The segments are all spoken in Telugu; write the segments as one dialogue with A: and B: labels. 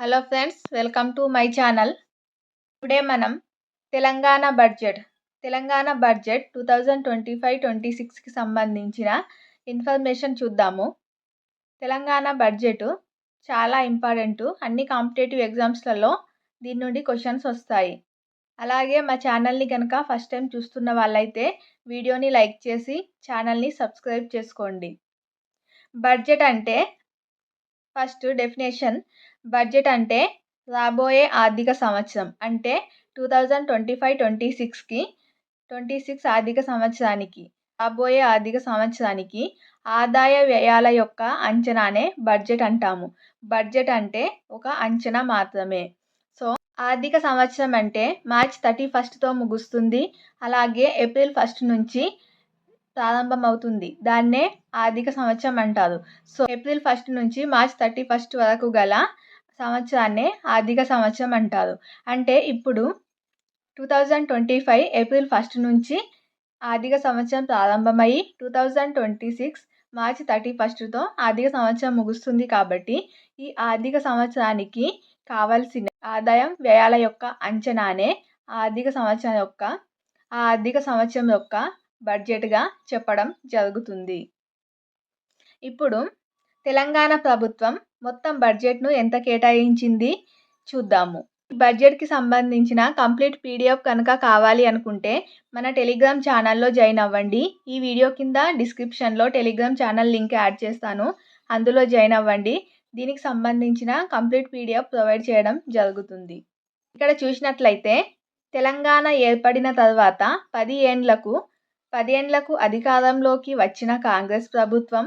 A: Hello friends welcome to my channel. ఇప్పుడే మనం Telangana budget Telangana budget two thousand twenty five twenty సిక్స్కి సంబంధించిన ఇన్ఫర్మేషన్ చూద్దాము. తెలంగాణ బడ్జెట్ చాలా ఇంపార్టెంట్. అన్ని కాంపిటేటివ్ ఎగ్జామ్స్లలో దీని నుండి క్వశ్చన్స్ వస్తాయి. అలాగే మా ఛానల్ని కనుక ఫస్ట్ టైం చూస్తున్న వాళ్ళైతే వీడియోని లైక్ చేసి ఛానల్ని సబ్స్క్రైబ్ చేసుకోండి. బడ్జెట్ అంటే ఫస్ట్ డెఫినేషన్ బడ్జెట్ అంటే రాబోయే ఆర్థిక సంవత్సరం. అంటే two thousand twenty five twenty సిక్స్కి ట్వంటీ సిక్స్ ఆర్థిక సంవత్సరానికి రాబోయే ఆర్థిక సంవత్సరానికి ఆదాయ వ్యయాల యొక్క అంచనానే బడ్జెట్ అంటాము. బడ్జెట్ అంటే ఒక అంచనా మాత్రమే. సో ఆర్థిక సంవత్సరం అంటే మార్చ్ థర్టీ ఫస్ట్తో ముగుస్తుంది. అలాగే ఏప్రిల్ ఫస్ట్ నుంచి ప్రారంభం అవుతుంది దాన్నే ఆర్థిక సంవత్సరం అంటారు. సో ఏప్రిల్ ఫస్ట్ నుంచి మార్చ్ థర్టీ ఫస్ట్ వరకు గల సంవత్సరాన్నే ఆర్థిక సంవత్సరం అంటారు. అంటే ఇప్పుడు two thousand twenty five April first నుంచి ఆర్థిక సంవత్సరం ప్రారంభమై two thousand twenty six March thirty ఫస్ట్తో ఆర్థిక సంవత్సరం ముగుస్తుంది కాబట్టి ఈ ఆర్థిక సంవత్సరానికి కావలసిన ఆదాయం వ్యయాల యొక్క అంచనానే ఆర్థిక సంవత్సరం యొక్క ఆర్థిక సంవత్సరం యొక్క బడ్జెట్గా చెప్పడం జరుగుతుంది. ఇప్పుడు తెలంగాణ ప్రభుత్వం మొత్తం బడ్జెట్ను ఎంత కేటాయించింది చూద్దాము. బడ్జెట్కి సంబంధించిన కంప్లీట్ పీడిఎఫ్ కనుక కావాలి అనుకుంటే మన టెలిగ్రామ్ ఛానల్లో జాయిన్ అవ్వండి. ఈ వీడియో కింద డిస్క్రిప్షన్లో టెలిగ్రామ్ ఛానల్ లింక్ యాడ్ చేస్తాను. అందులో జాయిన్ అవ్వండి. దీనికి సంబంధించిన కంప్లీట్ పీడిఎఫ్ ప్రొవైడ్ చేయడం జరుగుతుంది. ఇక్కడ చూసినట్లయితే తెలంగాణ ఏర్పడిన తర్వాత పది ఏండ్లకు పదేండ్లకు అధికారంలోకి వచ్చిన కాంగ్రెస్ ప్రభుత్వం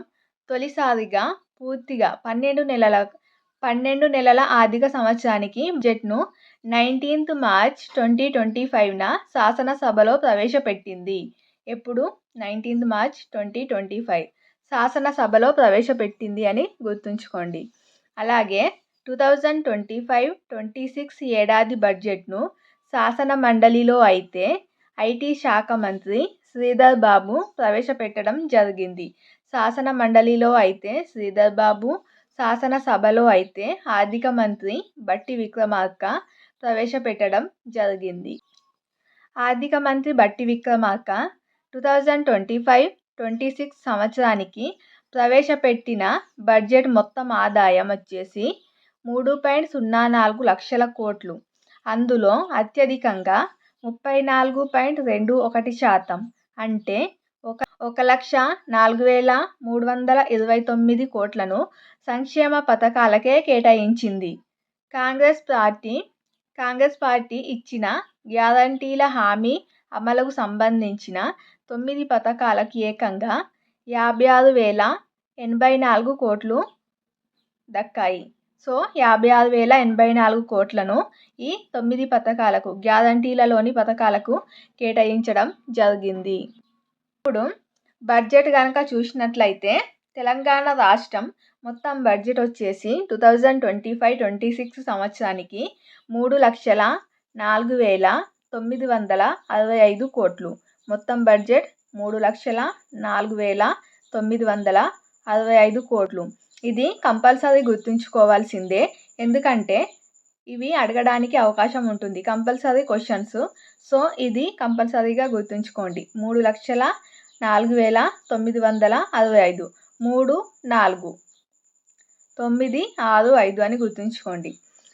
A: తొలిసారిగా పూర్తిగా పన్నెండు నెలల పన్నెండు నెలల ఆర్థిక సంవత్సరానికి బడ్జెట్ను నైన్టీన్త్ మార్చ్ ట్వంటీ ట్వంటీ ఫైవ్న శాసనసభలో ప్రవేశపెట్టింది. ఎప్పుడు? Nineteenth March twenty twenty five. శాసనసభలో ప్రవేశపెట్టింది అని గుర్తుంచుకోండి. అలాగే two thousand twenty five twenty six ఏడాది బడ్జెట్ను శాసన మండలిలో అయితే ఐటీ శాఖ మంత్రి శ్రీధర్ బాబు ప్రవేశపెట్టడం జరిగింది. శాసన మండలిలో అయితే శ్రీధర్ బాబు శాసనసభలో అయితే ఆర్థిక మంత్రి బట్టి విక్రమార్క ప్రవేశపెట్టడం జరిగింది. ఆర్థిక మంత్రి Bhatti Vikramarka two thousand twenty five twenty six సంవత్సరానికి ప్రవేశపెట్టిన బడ్జెట్ మొత్తం ఆదాయం వచ్చేసి మూడు పాయింట్ సున్నా నాలుగు లక్షల కోట్లు. అందులో అత్యధికంగా ముప్పై నాలుగు పాయింట్ రెండు ఒకటి శాతం అంటే ఒక ఒక లక్ష నాలుగు వేల మూడు వందల ఇరవై తొమ్మిది కోట్లను సంక్షేమ పథకాలకే కేటాయించింది. కాంగ్రెస్ పార్టీ కాంగ్రెస్ పార్టీ ఇచ్చిన గ్యారంటీల హామీ అమలుకు సంబంధించిన తొమ్మిది పథకాలకు ఏకంగా యాభై ఆరు వేల ఎనభై నాలుగు కోట్లు దక్కాయి. సో యాభై ఆరు వేల ఎనభై నాలుగు కోట్లను ఈ తొమ్మిది పథకాలకు గ్యారంటీలలోని పథకాలకు కేటాయించడం జరిగింది. ఇప్పుడు బడ్జెట్ కనుక చూసినట్లయితే తెలంగాణ రాష్ట్రం మొత్తం బడ్జెట్ వచ్చేసి two thousand twenty five twenty six సంవత్సరానికి మూడు లక్షల నాలుగు వేల తొమ్మిది వందల అరవై ఐదు కోట్లు. మొత్తం బడ్జెట్ మూడు లక్షల నాలుగు వేల తొమ్మిది వందల అరవై ఐదు కోట్లు. ఇది కంపల్సరీ గుర్తుంచుకోవాల్సిందే. ఎందుకంటే ఇవి అడగడానికి అవకాశం ఉంటుంది. Compulsory questions. సో ఇది కంపల్సరీగా గుర్తుంచుకోండి. మూడు లక్షల నాలుగు వేల తొమ్మిది వందల అరవై ఐదు. మూడు నాలుగు. తొమ్మిది ఆరు ఐదు అని గుర్తుంచుకోండి.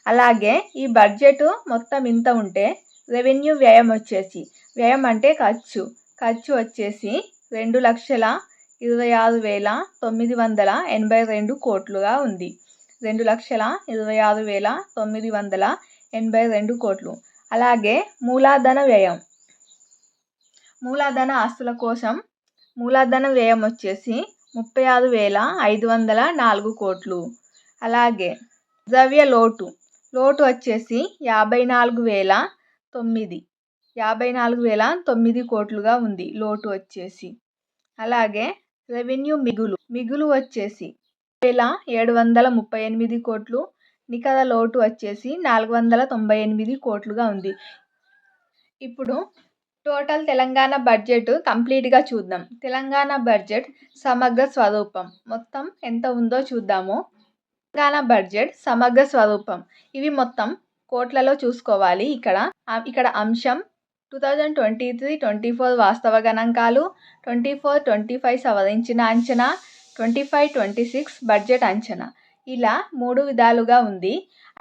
A: అలాగే ఈ బడ్జెట్ మొత్తం ఇంత ఉంటే రెవెన్యూ వ్యయం వచ్చేసి వ్యయం అంటే ఖర్చు. ఖర్చు వచ్చేసి రెండు లక్షల ఇరవై ఆరు వేల తొమ్మిది వందల ఎనభై రెండు కోట్లుగా ఉంది. రెండు లక్షల ఇరవై ఆరు వేల తొమ్మిది వందల ఎనభై రెండు కోట్లు. అలాగే మూలధన వ్యయం. మూలధన ఆస్తుల కోసం మూలధన వ్యయం వచ్చేసి ముప్పై ఆరు వేల ఐదు వందల నాలుగు కోట్లు. అలాగే ద్రవ్య లోటు. లోటు వచ్చేసి యాభై నాలుగు వేల తొమ్మిది. యాభై నాలుగు వేల తొమ్మిది కోట్లుగా ఉంది లోటు వచ్చేసి. అలాగే రెవెన్యూ మిగులు. మిగులు వచ్చేసి వేల ఏడు వందల ముప్పై ఎనిమిది కోట్లు నికర లోటు వచ్చేసి నాలుగు వందల తొంభై ఎనిమిది కోట్లుగా ఉంది. ఇప్పుడు టోటల్ తెలంగాణ బడ్జెట్ కంప్లీట్గా చూద్దాం. తెలంగాణ బడ్జెట్ సమగ్ర స్వరూపం మొత్తం ఎంత ఉందో చూద్దాము. తెలంగాణ బడ్జెట్ సమగ్ర స్వరూపం. ఇవి మొత్తం కోట్లలో చూసుకోవాలి ఇక్కడ. ఇక్కడ అంశం two thousand twenty three twenty four వాస్తవ గణాంకాలు ట్వంటీ ఫోర్ ట్వంటీ ఫైవ్ సవరించిన అంచనా twenty five twenty six budget అంచనా. ఇలా మూడు విధాలుగా ఉంది.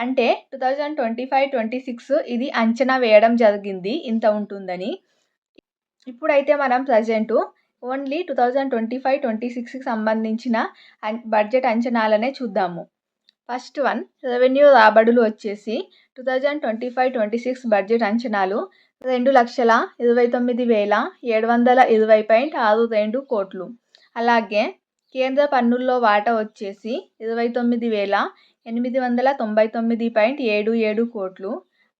A: అంటే two thousand twenty five twenty six ఇది అంచనా వేయడం జరిగింది ఇంత ఉంటుందని. ఇప్పుడైతే మనం present only two thousand twenty five twenty సిక్స్కి సంబంధించిన బడ్జెట్ అంచనాలనే చూద్దాము. ఫస్ట్ వన్ రెవెన్యూ రాబడులు వచ్చేసి two thousand twenty five twenty six budget అంచనాలు రెండు లక్షల ఇరవై తొమ్మిది వేల ఏడు వందల ఇరవై పాయింట్ ఆరు రెండు కోట్లు. అలాగే కేంద్ర పన్నుల్లో వాటా వచ్చేసి ఇరవై తొమ్మిది వేల ఎనిమిది వందల తొంభై తొమ్మిది పాయింట్ ఏడు ఏడు కోట్లు.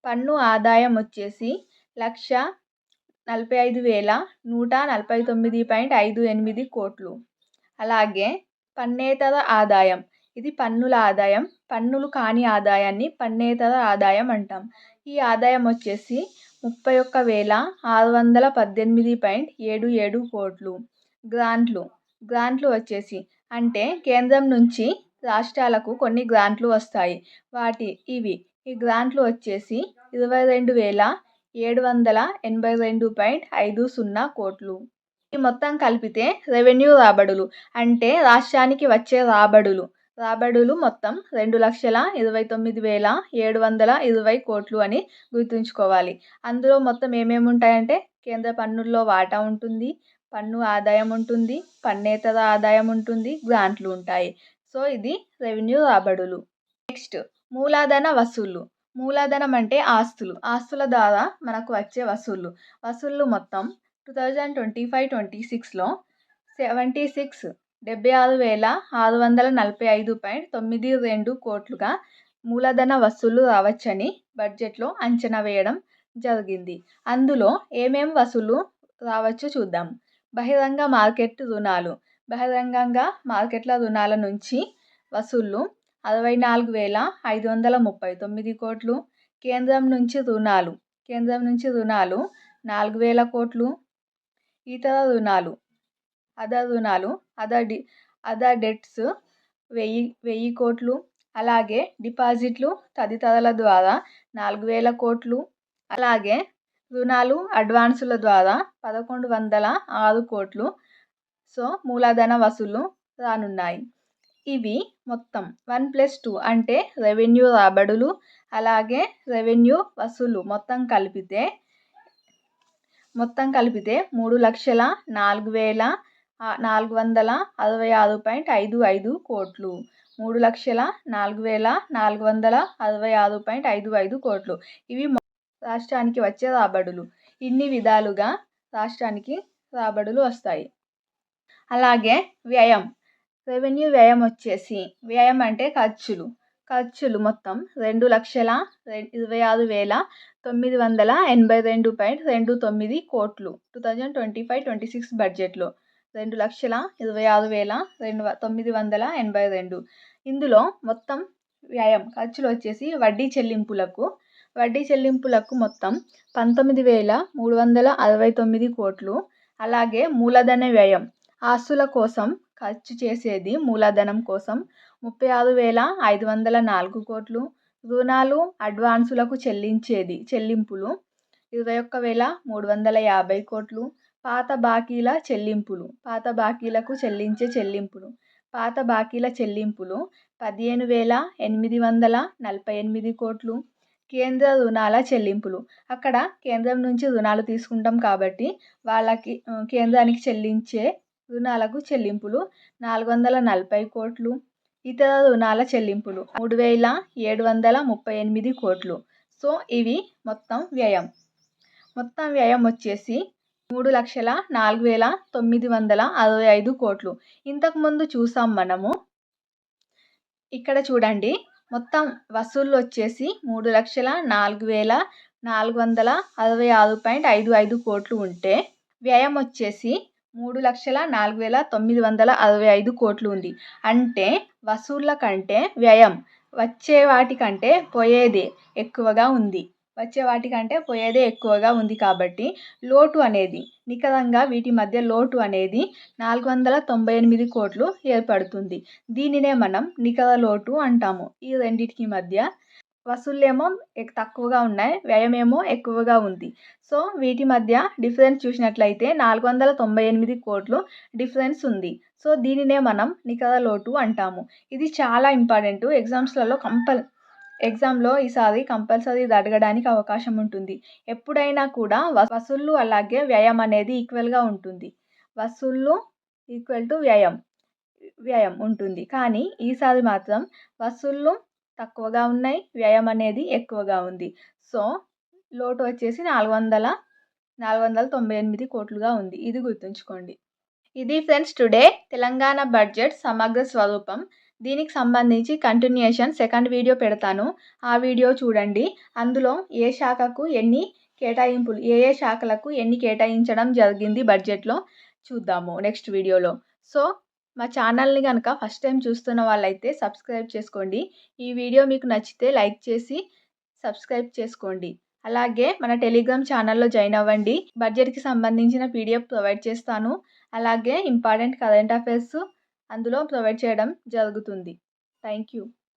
A: పన్ను ఆదాయం వచ్చేసి లక్ష నలభై ఐదు వేల నూట నలభై తొమ్మిది పాయింట్ ఐదు ఎనిమిది కోట్లు. అలాగే పన్నేతర ఆదాయం ఇది పన్నుల ఆదాయం పన్నులు కాని ఆదాయాన్ని పన్నేతర ఆదాయం అంటాం. ఈ ఆదాయం వచ్చేసి ముప్పై ఒక్క వేల ఆరు వందల పద్దెనిమిది పాయింట్ ఏడు ఏడు కోట్లు. గ్రాంట్లు గ్రాంట్లు వచ్చేసి. అంటే కేంద్రం నుంచి రాష్ట్రాలకు కొన్ని గ్రాంట్లు వస్తాయి. వాటి ఇవి. ఈ గ్రాంట్లు వచ్చేసి ఇరవై రెండు వేల ఏడు వందల ఎనభై రెండు పాయింట్ ఐదు సున్నా కోట్లు. ఈ మొత్తం కలిపితే రెవెన్యూ రాబడులు. అంటే రాష్ట్రానికి వచ్చే రాబడులు. రాబడులు మొత్తం రెండు లక్షల ఇరవై తొమ్మిది వేల ఏడు వందల ఇరవై కోట్లు అని గుర్తుంచుకోవాలి. అందులో మొత్తం ఏమేమి ఉంటాయంటే కేంద్ర పన్నుల్లో వాటా ఉంటుంది పన్ను ఆదాయం ఉంటుంది పన్నేతర ఆదాయం ఉంటుంది గ్రాంట్లు ఉంటాయి. సో ఇది రెవెన్యూ రాబడులు. నెక్స్ట్ మూలధన వసూళ్ళు మూలధనం అంటే ఆస్తులు. ఆస్తుల ద్వారా మనకు వచ్చే వసూళ్ళు వసూళ్ళు మొత్తం two thousand twenty five twenty సిక్స్లో సెవెంటీ సిక్స్ డెబ్బై ఆరు వేల ఆరు వందల నలభై ఐదు పాయింట్ తొమ్మిది రెండు కోట్లుగా మూలధన వసూళ్ళు రావచ్చని బడ్జెట్లో అంచనా వేయడం జరిగింది. అందులో ఏమేం వసూలు రావచ్చో చూద్దాం. బహిరంగ మార్కెట్ రుణాలు. బహిరంగంగా మార్కెట్ల రుణాల నుంచి వసూళ్ళు అరవై నాలుగు వేల ఐదు వందల ముప్పై తొమ్మిది కోట్లు. కేంద్రం నుంచి రుణాలు. కేంద్రం నుంచి రుణాలు నాలుగు వేల కోట్లు. ఇతర రుణాలు. అదర్ రుణాలు. అదర్ డి అదర్ డెట్స్ వెయ్యి వెయ్యి కోట్లు. అలాగే డిపాజిట్లు తదితరాల ద్వారా నాలుగు వేల కోట్లు. అలాగే రుణాలు అడ్వాన్సుల ద్వారా పదకొండు వందల ఆరు కోట్లు సో మూలధన వసూలు రానున్నాయి. ఇవి మొత్తం వన్ ప్లస్ టూ అంటే రెవెన్యూ రాబడులు అలాగే రెవెన్యూ వసూలు మొత్తం కలిపితే మొత్తం కలిపితే మూడు లక్షల నాలుగు వేల నాలుగు వందల అరవై ఆరు పాయింట్ ఐదు ఐదు కోట్లు. మూడు లక్షల నాలుగు వేల నాలుగు వందల అరవై ఆరు పాయింట్ ఐదు ఐదు కోట్లు. ఇవి రాష్ట్రానికి వచ్చే రాబడులు. ఇన్ని విధాలుగా రాష్ట్రానికి రాబడులు వస్తాయి. అలాగే వ్యయం. రెవెన్యూ వ్యయం వచ్చేసి వ్యయం అంటే ఖర్చులు. ఖర్చులు మొత్తం రెండు లక్షల ఇరవై ఆరు వేల తొమ్మిది వందల ఎనభై రెండు పాయింట్ రెండు తొమ్మిది కోట్లు. Two thousand twenty five twenty six బడ్జెట్లో రెండు లక్షల ఇరవై ఆరు వేల రెండు తొమ్మిది వందల ఎనభై రెండు. ఇందులో మొత్తం వ్యయం ఖర్చులు వచ్చేసి వడ్డీ చెల్లింపులకు వడ్డీ చెల్లింపులకు మొత్తం పంతొమ్మిది వేల మూడు వందల అరవై తొమ్మిది కోట్లు. అలాగే మూలధన వ్యయం ఆస్తుల కోసం ఖర్చు చేసేది మూలధనం కోసం ముప్పై ఆరు వేల ఐదు వందల నాలుగు కోట్లు. రుణాలు అడ్వాన్సులకు చెల్లించేది చెల్లింపులు ఇరవై ఒక్క వేల మూడు వందల యాభై కోట్లు. పాత బాకీల చెల్లింపులు పాత బాకీలకు చెల్లించే చెల్లింపులు పాత బాకీల చెల్లింపులు పదిహేను వేల ఎనిమిది వందల నలభై ఎనిమిది కోట్లు. కేంద్ర రుణాల చెల్లింపులు. అక్కడ కేంద్రం నుంచి రుణాలు తీసుకుంటాం కాబట్టి వాళ్ళకి కేంద్రానికి చెల్లించే రుణాలకు చెల్లింపులు నాలుగు వందల నలభై కోట్లు. ఇతర రుణాల చెల్లింపులు మూడు వేల ఏడు వందల ముప్పై ఎనిమిది కోట్లు. సో ఇవి మొత్తం వ్యయం. మొత్తం వ్యయం వచ్చేసి మూడు లక్షల నాలుగు వేల తొమ్మిది వందల అరవై ఐదు కోట్లు. ఇంతకుముందు చూసాం మనము. ఇక్కడ చూడండి. మొత్తం వసూళ్ళు వచ్చేసి మూడు లక్షల నాలుగు వేల నాలుగు వందల అరవై ఆరు పాయింట్ ఐదు ఐదు కోట్లు ఉంటే వ్యయం వచ్చేసి మూడు లక్షల నాలుగు వేల తొమ్మిది వందల అరవై ఐదు కోట్లు ఉంది. అంటే వసూళ్ళ కంటే వ్యయం వచ్చే వాటికంటే పోయేదే ఎక్కువగా ఉంది. వచ్చే వాటికంటే పోయేదే ఎక్కువగా ఉంది కాబట్టి లోటు అనేది నికరంగా వీటి మధ్య లోటు అనేది నాలుగు వందల తొంభై ఎనిమిది కోట్లు ఏర్పడుతుంది. దీనినే మనం నికర లోటు అంటాము. ఈ రెండింటికి మధ్య వసూళ్ళేమో తక్కువగా ఉన్నాయి వ్యయమేమో ఎక్కువగా ఉంది. సో వీటి మధ్య డిఫరెన్స్ చూసినట్లయితే నాలుగు వందల తొంభై ఎనిమిది కోట్లు డిఫరెన్స్ ఉంది. సో దీనినే మనం నికర లోటు అంటాము. ఇది చాలా ఇంపార్టెంట్. ఎగ్జామ్స్లలో కంపల్ ఎగ్జామ్లో ఈసారి కంపల్సరీ ఇది అడగడానికి అవకాశం ఉంటుంది. ఎప్పుడైనా కూడా వసూళ్ళు అలాగే వ్యయం అనేది ఈక్వల్గా ఉంటుంది. వసూళ్ళు ఈక్వల్ టు వ్యయం వ్యయం ఉంటుంది. కానీ ఈసారి మాత్రం వసూళ్ళు తక్కువగా ఉన్నాయి వ్యయం అనేది ఎక్కువగా ఉంది. సో లోటు వచ్చేసి నాలుగు వందల నాలుగు వందల తొంభై ఎనిమిది కోట్లుగా ఉంది. ఇది గుర్తుంచుకోండి. ఇది ఫ్రెండ్స్ టుడే తెలంగాణ బడ్జెట్ సమగ్ర స్వరూపం. దీనికి సంబంధించి కంటిన్యూషన్ సెకండ్ వీడియో పెడతాను. ఆ వీడియో చూడండి. అందులో ఏ శాఖకు ఎన్ని కేటాయింపులు ఏ ఏ శాఖలకు ఎన్ని కేటాయించడం జరిగింది బడ్జెట్లో చూద్దాము నెక్స్ట్ వీడియోలో సో మా ఛానల్ని కనుక ఫస్ట్ టైం చూస్తున్న వాళ్ళైతే సబ్స్క్రైబ్ చేసుకోండి. ఈ వీడియో మీకు నచ్చితే లైక్ చేసి సబ్స్క్రైబ్ చేసుకోండి. అలాగే మన టెలిగ్రామ్ ఛానల్లో జాయిన్ అవ్వండి. బడ్జెట్కి సంబంధించిన పీడిఎఫ్ ప్రొవైడ్ చేస్తాను. అలాగే ఇంపార్టెంట్ కరెంట్ అఫైర్స్ అందులో ప్రొవైడ్ చేయడం జరుగుతుంది. Thank you